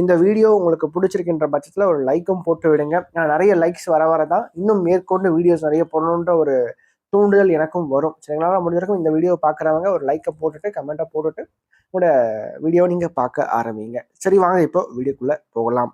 இந்த வீடியோ உங்களுக்கு பிடிச்சிருக்கின்ற பட்சத்தில் ஒரு லைக்கும் போட்டு விடுங்க. நான் நிறைய லைக்ஸ் வர வர தான் இன்னும் மேற்கொண்டு வீடியோஸ் நிறைய போடணுன்ற ஒரு தூண்டுதல் எனக்கும் வரும். சரிங்களா? முடிஞ்சிருக்கும் இந்த வீடியோ பார்க்குறவங்க ஒரு லைக்கை போட்டுட்டு கமெண்ட்டை போட்டுட்டு உங்களோட வீடியோ நீங்கள் பார்க்க ஆரம்பிங்க. சரி வாங்க இப்போ வீடியோக்குள்ளே போகலாம்.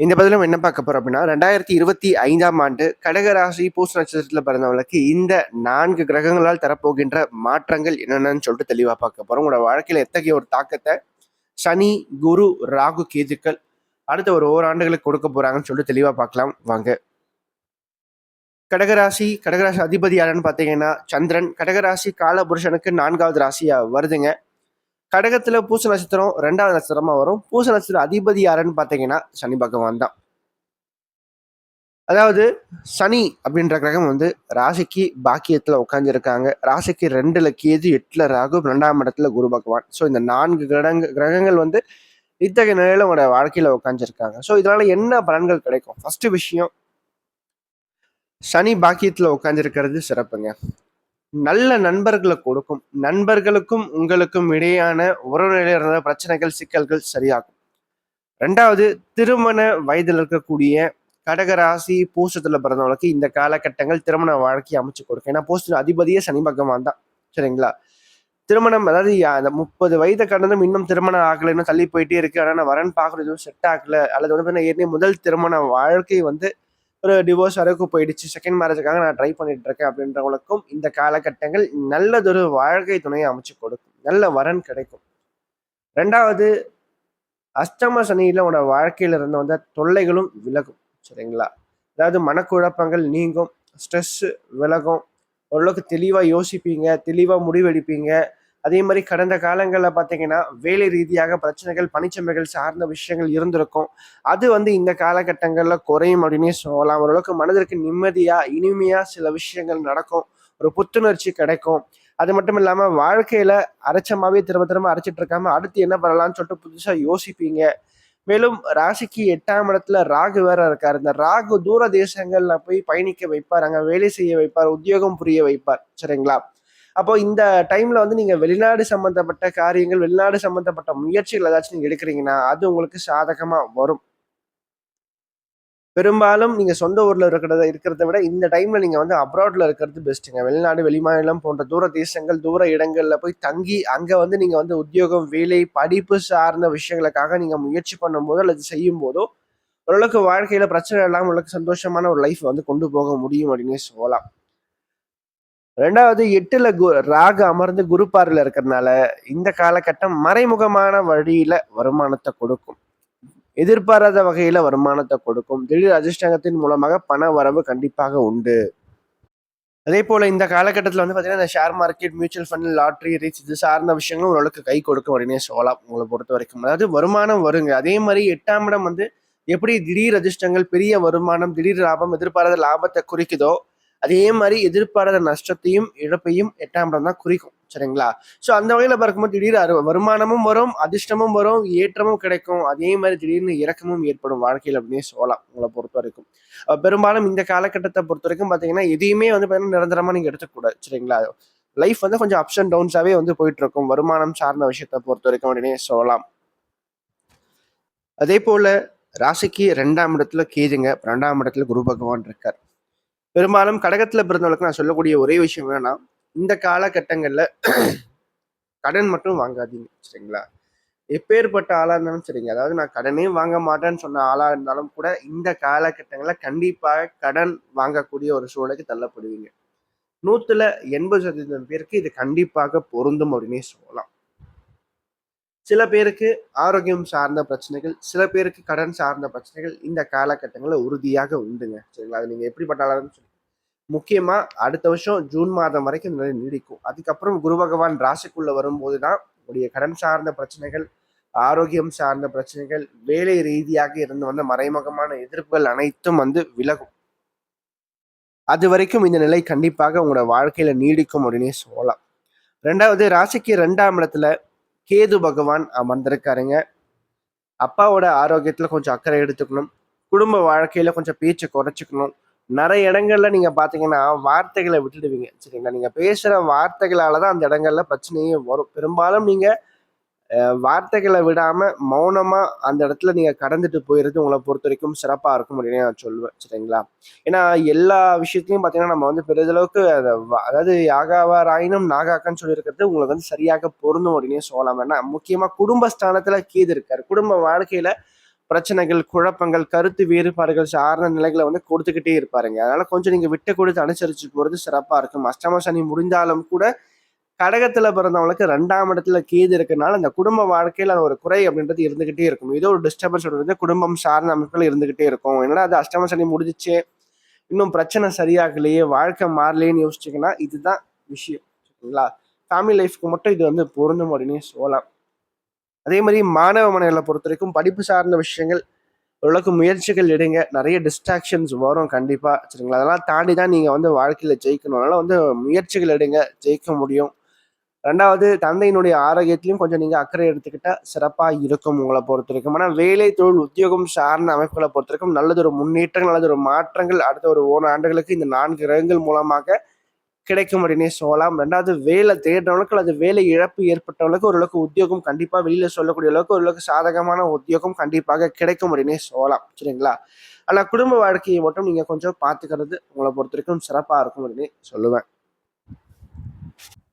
இந்த பதிலும் என்ன பார்க்க போறோம் அப்படின்னா ரெண்டாயிரத்தி இருபத்தி ஐந்தாம் ஆண்டு கடகராசி பூச நட்சத்திரத்தில் பிறந்தவங்களுக்கு இந்த நான்கு கிரகங்களால் தரப்போகின்ற மாற்றங்கள் என்னென்னு சொல்லிட்டு தெளிவாக பார்க்க போறோம். உங்களோட வாழ்க்கையில் எத்தகைய ஒரு தாக்கத்தை சனி குரு ராகு கேதுக்கள் அடுத்த ஒரு ஓராண்டுகளுக்கு கொடுக்க போறாங்கன்னு சொல்லிட்டு தெளிவாக பார்க்கலாம். வாங்க. கடகராசி கடகராசி அதிபதி யாருன்னு பார்த்தீங்கன்னா சந்திரன். கடகராசி காலபுருஷனுக்கு நான்காவது ராசியா வருதுங்க. கடகத்துல பூச நட்சத்திரம் ரெண்டாவது நட்சத்திரமா வரும். பூச நட்சத்திரம் அதிபதி யாருன்னு பார்த்தீங்கன்னா சனி பகவான் தான். அதாவது சனி அப்படின்ற கிரகம் வந்து ராசிக்கு பாக்கியத்தில் உட்காந்துருக்காங்க ராசிக்கு ரெண்டுல கேது எட்டுல ராகு ரெண்டாம் இடத்துல குரு பகவான். ஸோ இந்த நான்கு கிரகங்க கிரகங்கள் வந்து இத்தகைய நிலையில உங்களோட வாழ்க்கையில உட்காந்துருக்காங்க ஸோ இதனால என்ன பலன்கள் கிடைக்கும்? ஃபர்ஸ்ட் விஷயம் சனி பாக்கியத்துல உட்காந்துருக்கிறது சிறப்புங்க. நல்ல நண்பர்களை கொடுக்கும். நண்பர்களுக்கும் உங்களுக்கும் இடையான உறவுநிலையில் இருந்த பிரச்சனைகள் சிக்கல்கள் சரியாகும். ரெண்டாவது திருமண வயதில் இருக்கக்கூடிய கடகராசி பூசத்துல பிறந்தவங்களுக்கு இந்த காலகட்டங்கள் திருமண வாழ்க்கையை அமைச்சு கொடுக்கும். ஏன்னா பூச அதிபதியே சனி பகவான் தான். சரிங்களா? திருமணம் அதாவது அந்த முப்பது வயதை கடந்தும் இன்னும் திருமணம் ஆகல இன்னும் தள்ளி போயிட்டே இருக்கு. ஆனால் வரன் பார்க்கறது எதுவும் செட் ஆகல. அல்லது வந்து ஏற்கனவே முதல் திருமண வாழ்க்கை வந்து ஒரு டிவோர்ஸ் வரைக்கும் போயிடுச்சு. செகண்ட் மேரேஜுக்காக நான் ட்ரை பண்ணிட்டு இருக்கேன் அப்படின்றவங்களுக்கும் இந்த காலகட்டங்கள் நல்லதொரு வாழ்க்கை துணையை அமைச்சு கொடுக்கும். நல்ல வரன் கிடைக்கும். ரெண்டாவது அஷ்டம சனியில உன வாழ்க்கையில இருந்து வந்த தொல்லைகளும் விலகும். சரிங்களா? அதாவது மனக்குழப்பங்கள் நீங்கும் ஸ்ட்ரெஸ் விலகும். ஓரளவுக்கு தெளிவாக யோசிப்பீங்க தெளிவாக முடிவெடுப்பீங்க. அதே மாதிரி கடந்த காலங்களில் பார்த்தீங்கன்னா வேலை ரீதியாக பிரச்சனைகள் பனிச்சமைகள் சார்ந்த விஷயங்கள் இருந்திருக்கும். அது வந்து இந்த காலகட்டங்களில் குறையும் அப்படின்னே சொல்லலாம். ஓரளவுக்கு மனதிற்கு நிம்மதியாக இனிமையாக சில விஷயங்கள் நடக்கும். ஒரு புத்துணர்ச்சி கிடைக்கும். அது மட்டும் இல்லாமல் வாழ்க்கையில் அரைச்சமாகவே திரும்ப திரும்ப அரைச்சிட்டு இருக்காம அடுத்து என்ன பண்ணலாம்னு சொல்லிட்டு புதுசாக யோசிப்பீங்க. மேலும் ராசிக்கு எட்டாம் இடத்துல ராகு வேற இருக்கார். இந்த ராகு தூர தேசங்கள்ல போய் பயணிக்க வைப்பார். அங்க வேலை செய்ய வைப்பார். உத்தியோகம் புரிய வைப்பார். சரிங்களா? அப்போ இந்த டைம்ல வந்து நீங்க வெளிநாடு சம்பந்தப்பட்ட காரியங்கள் வெளிநாடு சம்பந்தப்பட்ட முயற்சிகள் ஏதாச்சும் நீங்க எடுக்கிறீங்கன்னா அது உங்களுக்கு சாதகமா வரும். பெரும்பாலும் நீங்கள் சொந்த ஊரில் இருக்கிறத இருக்கிறத விட இந்த டைமில் நீங்கள் வந்து அப்ராடில் இருக்கிறது பெஸ்ட்டுங்க வெளிநாடு வெளிமாநிலம் போன்ற தூர தேசங்கள் தூர இடங்களில் போய் தங்கி அங்கே வந்து நீங்கள் வந்து உத்தியோகம் வேலை படிப்பு சார்ந்த விஷயங்களுக்காக நீங்கள் முயற்சி பண்ணும்போதோ அல்லது செய்யும் போதோ ஓரளவுக்கு வாழ்க்கையில் பிரச்சனை இல்லாமல் உங்களுக்கு சந்தோஷமான ஒரு லைஃப் வந்து கொண்டு போக முடியும் அப்படின்னு சொல்லலாம். ரெண்டாவது எட்டுல கு ராக அமர்ந்து குருப்பாரில் இருக்கிறதுனால இந்த காலகட்டம் மறைமுகமான வழியில வருமானத்தை கொடுக்கும். எதிர்பாராத வகையில வருமானத்தை கொடுக்கும். திடீர் அதிர்ஷ்டங்கத்தின் மூலமாக பண வரவு கண்டிப்பாக உண்டு. அதே போல இந்த காலகட்டத்தில் வந்து பார்த்தீங்கன்னா இந்த share market mutual fund lottery reach இது சார்ந்த விஷயங்களும் ஓரளவுக்கு கை கொடுக்கும் உடனே சொல்லலாம். உங்களை பொறுத்த வரைக்கும். அதாவது வருமானம் வருங்க. அதே மாதிரி எட்டாம் இடம் வந்து எப்படி திடீர் அதிர்ஷ்டங்கள் பெரிய வருமானம் திடீர் லாபம் எதிர்பாராத லாபத்தை குறிக்குதோ அதே மாதிரி எதிர்பாராத நஷ்டத்தையும் இழப்பையும் எட்டாம் இடம் தான் குறிக்கும். சரிங்களா? ஸோ அந்த வகையில் பார்க்கும்போது திடீர் அரு வருமானமும் வரும் அதிர்ஷ்டமும் வரும் ஏற்றமும் கிடைக்கும். அதே மாதிரி திடீர்னு இறக்கமும் ஏற்படும் வாழ்க்கையில் அப்படின்னே சொல்லலாம் உங்களை பொறுத்த வரைக்கும். பெரும்பாலும் இந்த காலகட்டத்தை பொறுத்த வரைக்கும் பார்த்தீங்கன்னா எதையுமே வந்து பார்த்தீங்கன்னா நிரந்தரமாக நீங்கள் எடுத்துக்கூடாது சரிங்களா? லைஃப் வந்து கொஞ்சம் அப்ஸ் அண்ட் டவுன்ஸாகவே வந்து போயிட்டு இருக்கும் வருமானம் சார்ந்த விஷயத்தை பொறுத்த வரைக்கும் அப்படின்னே சொல்லலாம். அதே போல ராசிக்கு ரெண்டாம் இடத்துல கேதுங்க ரெண்டாம் இடத்துல குரு பகவான் இருக்கார். பெரும்பாலும் கடகத்தில் பிறந்தவங்களுக்கு நான் சொல்லக்கூடிய ஒரே விஷயம் என்னன்னா இந்த காலகட்டங்களில் கடன் மட்டும் வாங்காதீங்க சரிங்களா? எப்பேற்பட்ட ஆளாக இருந்தாலும் சரிங்க. அதாவது நான் கடனே வாங்க மாட்டேன்னு சொன்ன ஆளாக இருந்தாலும் கூட இந்த காலகட்டங்களில் கண்டிப்பாக கடன் வாங்கக்கூடிய ஒரு சூழலுக்கு தள்ளப்படுவீங்க. நூற்றுல எண்பது சதவீதம் பேருக்கு இது கண்டிப்பாக பொருந்தும் அப்படின்னே சொல்லலாம். சில பேருக்கு ஆரோக்கியம் சார்ந்த பிரச்சனைகள் சில பேருக்கு கடன் சார்ந்த பிரச்சனைகள் இந்த காலகட்டங்களில் உறுதியாக உண்டுங்க. சரிங்களா? அது நீங்கள் எப்படிப்பட்டாலும் சொல்லி முக்கியமாக அடுத்த வருஷம் ஜூன் மாதம் வரைக்கும் இந்த நீடிக்கும். அதுக்கப்புறம் குரு பகவான் ராசிக்குள்ளே வரும்போது தான் உடைய கடன் சார்ந்த பிரச்சனைகள் ஆரோக்கியம் சார்ந்த பிரச்சனைகள் வேலை ரீதியாக இருந்து வந்த மறைமுகமான எதிர்ப்புகள் அனைத்தும் வந்து விலகும். அது வரைக்கும் இந்த நிலை கண்டிப்பாக உங்களோட வாழ்க்கையில நீடிக்கும் அப்படின்னே சொல்லலாம். ரெண்டாவது ராசிக்கு ரெண்டாம் இடத்துல கேது பகவான் அமர்ந்திருக்காருங்க அப்பாவோட ஆரோக்கியத்தில் கொஞ்சம் அக்கறை எடுத்துக்கணும். குடும்ப வாழ்க்கையில் கொஞ்சம் பேச்சு குறைச்சிக்கணும். நிறைய இடங்கள்ல நீங்க பாத்தீங்கன்னா வார்த்தைகளை விட்டுடுவீங்க. சரிங்களா? நீங்க பேசுற வார்த்தைகளால தான் அந்த இடங்கள்ல பிரச்சனையே வரும். பெரும்பாலும் நீங்க வார்த்தைகளை விடாம மௌனமா அந்த இடத்துல நீங்க கடந்துட்டு போயிடுறது உங்களை பொறுத்த வரைக்கும் சிறப்பா இருக்கும் அப்படின்னு நான் சொல்லுவேன். சரிங்களா? ஏன்னா எல்லா விஷயத்துலையும் பாத்தீங்கன்னா நம்ம வந்து பெரிதளவுக்கு அதாவது யாகாவா ராயினும் நாகாக்கான்னு சொல்லியிருக்கிறது உங்களுக்கு வந்து சரியாக பொருந்தும் அப்படின்னு சொல்லலாம். ஏன்னா முக்கியமா குடும்பஸ்தானத்துல கீது இருக்காரு. குடும்ப வாழ்க்கையில பிரச்சனைகள் குழப்பங்கள் கருத்து வேறுபாடுகள் சார்ந்த நிலைகளை வந்து கொடுத்துக்கிட்டே இருப்பாருங்க. அதனால கொஞ்சம் நீங்க விட்டு கொடுத்து அனுசரிச்சு போறது சிறப்பா இருக்கும். அஷ்டம சனி முடிந்தாலும் கூட கடகத்துல பிறந்தவங்களுக்கு ரெண்டாம் இடத்துல கேது இருக்கனால அந்த குடும்ப வாழ்க்கையில ஒரு குறை அப்படின்றது இருந்துகிட்டே இருக்கும். ஏதோ ஒரு டிஸ்டர்பன்ஸ் வந்து குடும்பம் சார்ந்த அமைப்புகள் இருந்துகிட்டே இருக்கும். என்னடா அது அஷ்டம சனி முடிஞ்சிச்சு இன்னும் பிரச்சனை சரியாகலையே வாழ்க்கை மாறலேன்னு யோசிச்சிங்கன்னா இதுதான் விஷயம் சரிங்களா? ஃபேமிலி லைஃப்க்கு மட்டும் இது வந்து பொருந்தும் அப்படின்னு சொல்லலாம். அதே மாதிரி மாணவ மனைகளை பொறுத்த வரைக்கும் படிப்பு சார்ந்த விஷயங்கள் ஓரளவுக்கு முயற்சிகள் எடுங்க. நிறைய டிஸ்ட்ராக்ஷன்ஸ் வரும் கண்டிப்பாக சரிங்களா? அதெல்லாம் தாண்டி தான் நீங்கள் வந்து வாழ்க்கையில் ஜெயிக்கணும். அதனால் வந்து முயற்சிகள் எடுங்க ஜெயிக்க முடியும். ரெண்டாவது தந்தையினுடைய ஆரோக்கியத்திலையும் கொஞ்சம் நீங்கள் அக்கறை எடுத்துக்கிட்டால் சிறப்பாக இருக்கும் உங்களை பொறுத்த வரைக்கும் ஆனால் வேலை தொழில் உத்தியோகம் சார்ந்த அமைப்புகளை பொறுத்த வரைக்கும் நல்லதொரு முன்னேற்றங்கள் நல்லதொரு மாற்றங்கள் அடுத்த ஒரு ஓன ஆண்டுகளுக்கு இந்த நான்கு கிரகங்கள் மூலமாக கிடைக்கும் அப்படின்னே சொல்லலாம். ரெண்டாவது வேலை தேடுறவங்களுக்கு அல்லது வேலை இழப்பு ஏற்பட்டவங்களுக்கு ஓரளவுக்கு உத்தியோகம் கண்டிப்பாக வெளியில் சொல்லக்கூடிய அளவுக்கு ஓரளவுக்கு சாதகமான உத்தியோகம் கண்டிப்பாக கிடைக்கும் அப்படின்னே சொல்லலாம். சரிங்களா? ஆனால் குடும்ப வாழ்க்கையை மட்டும் நீங்கள் கொஞ்சம் பார்த்துக்கிறது உங்களை பொறுத்த வரைக்கும் சிறப்பாக இருக்கும் அப்படின்னு சொல்லுவேன்.